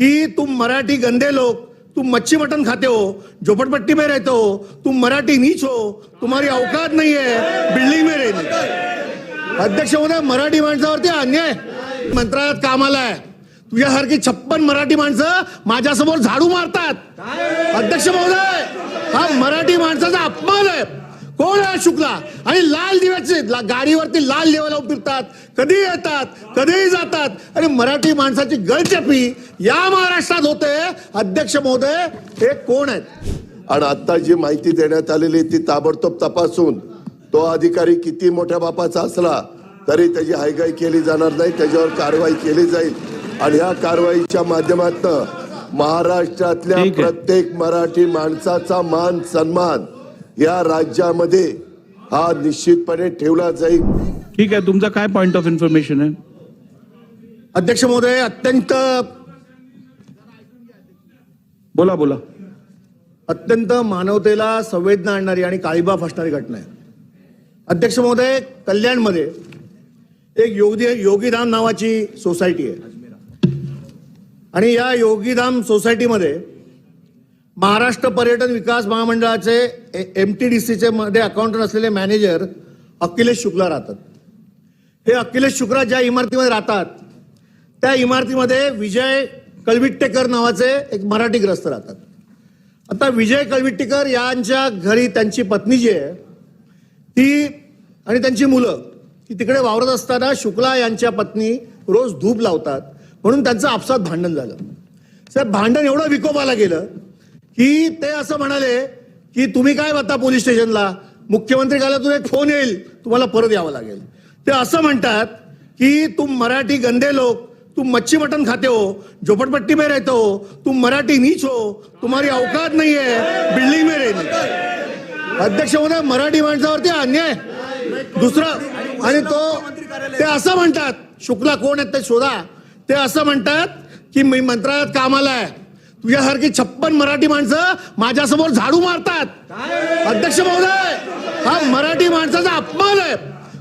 कि तुम मराठी गंदे लोग तुम मच्छी मटन खाते हो झोपड़पट्टी में रहते हो तुम मराठी नीच हो तुम्हारी औकात नहीं है बिल्डिंग में रहने अध्यक्ष महोदय मराठी माणसावरती अन्याय। मंत्रालयात कामाला आहे तुझ्यासारखी छप्पन मराठी माणसं माझ्यासमोर झाडू मारतात. अध्यक्ष महोदय हा मराठी माणसाचा अपमान आहे. कोण आहे हा शुक्ला? आणि लाल दिव्याचे ला- गाडीवरती लाल दिवा लावून फिरतात कधी येतात कधीही जातात. आणि मराठी माणसाची गळचेपी या महाराष्ट्रात होते. अध्यक्ष महोदय हे कोण आहेत? आणि आता जी माहिती देण्यात आलेली ती ताबडतोब तपासून. तो अधिकारी किती मोठ्या बापाचा असला तरी त्याची हायगाई केली जाणार नाही त्याच्यावर कारवाई केली जाईल. आणि या कारवाईच्या माध्यमातून महाराष्ट्रातल्या. प्रत्येक मराठी माणसाचा मान सन्मान या राज्यामध्ये हा निश्चितपणे ठेवला जाईल. ठीक आहे तुमचा काय पॉइंट ऑफ इन्फॉर्मेशन आहे? अध्यक्ष महोदय अत्यंत बोला बोला. अत्यंत मानवतेला संवेदना आणणारी आणि काळीबा फासणारी घटना आहे. अध्यक्ष महोदय कल्याणमध्ये एक योगी योगीधाम नावाची सोसायटी आहे. आणि या योगीधाम सोसायटीमध्ये महाराष्ट्र पर्यटन विकास महामंडळाचे एम टी डी सीचे मध्ये अकाउंटंट असलेले मॅनेजर अखिलेश शुक्ला राहतात. हे अखिलेश शुक्ला ज्या इमारतीमध्ये राहतात त्या इमारतीमध्ये विजय कलविट्टेकर नावाचे एक मराठी ग्रस्त राहतात. आता विजय कळविट्टेकर यांच्या घरी त्यांची पत्नी जी आहे ती आणि त्यांची मुलं ती तिकडे वावरत असताना शुक्ला यांच्या पत्नी रोज धूप लावतात म्हणून त्यांचं आपसात भांडण झालं. साहेब भांडण एवढं विकोपाला गेलं की ते असं म्हणाले की तुम्ही काय बघता पोलीस स्टेशनला? मुख्यमंत्री कार्यालयातून एक फोन येईल. तुम्हाला परत यावं लागेल. ते असं म्हणतात की तुम मराठी गंदे लोक तुम मच्छी मटन खाते हो झोपड़पट्टी में रहते हो तुम मराठी नीच हो तुम्हारी अवकात नहीं है बिल्डिंग में रहने। अध्यक्ष महोदय मराठी माणसावरती अन्याय? दुसरं आणि तो ते असं म्हणतात शुक्ला कोण आहेत ते शोधा. ते असं म्हणतात की मी मंत्रालयात कामाला आहे. तुझ्यासारखी छप्पन मराठी माणसं माझ्यासमोर झाडू मारतात. अध्यक्ष महोदय हा मराठी माणसाचा अपमान आहे.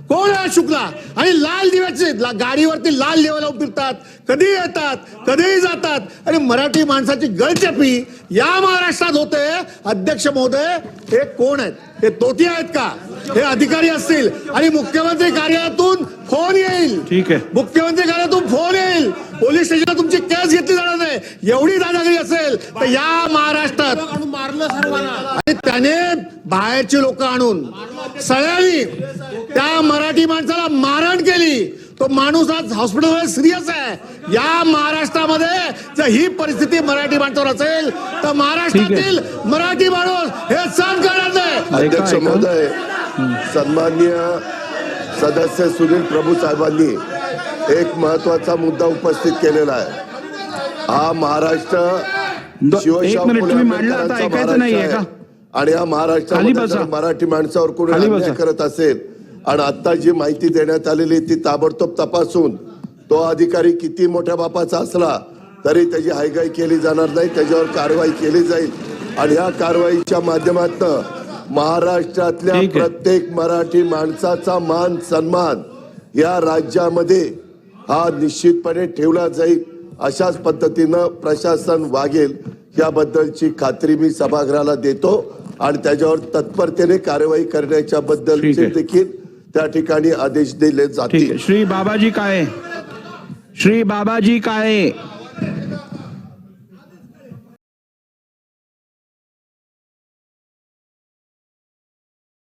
कोण आहे शुक्ला? आणि लाल दिव्याचे ला- गाडीवरती लाल दिवा लावून फिरतात. कधी येतात कधीही जातात. आणि मराठी माणसाची गळचेपी या महाराष्ट्रात होते. अध्यक्ष महोदय हे कोण आहेत? हे तोती आहेत का? हे अधिकारी असतील. आणि मुख्यमंत्री कार्यालयातून फोन येईल. ठीक आहे. मुख्यमंत्री कार्यालयातून फोन येईल. पोलीस स्टेशनला तुमची केस घेतली जाणार नाही. एवढी दादागिरी असेल तर या महाराष्ट्रात. मारलं सर्वांना आणि त्याने बाहेरची लोक आणून सगळ्यांनी त्या मराठी माणसाला मारहाण केली. तो माणूस आज हॉस्पिटलमध्ये सिरियस आहे. या महाराष्ट्रामध्ये जर ही परिस्थिती मराठी माणसावर असेल तर महाराष्ट्रातील मराठी माणूस हे सहन करणार नाही. अध्यक्ष. महोदय सन्माननीय सदस्य सुनील प्रभू साहेबांनी एक महत्त्वाचा मुद्दा उपस्थित केलेला आहे हा महाराष्ट्र शिवशाहू महाराष्ट्र. आणि बसा. जर मराठी माणसावर कोणी अन्याय. करत असेल आणि आता जी माहिती देण्यात आलेली ती ताबडतोब तपासून तो अधिकारी किती मोठ्या बापाचा असला तरी त्याची हायगाई केली जाणार नाही त्याच्यावर कारवाई केली जाईल आणि या कारवाईच्या माध्यमातून महाराष्ट्रातल्या ठीक आहे. प्रत्येक मराठी माणसाचा मान सन्मान या राज्यामध्ये हा निश्चितपणे ठेवला जाईल अशाच पद्धतीनं प्रशासन वागेल याबद्दलची खात्री मी सभागृहाला देतो आणि त्याच्यावर तत्परतेने कारवाई करण्याच्या ठीक बद्दलचे आहे. देखील त्या ठिकाणी आदेश दिले ठीक जातील आहे श्री बाबाजी काळे श्री बाबाजी काळे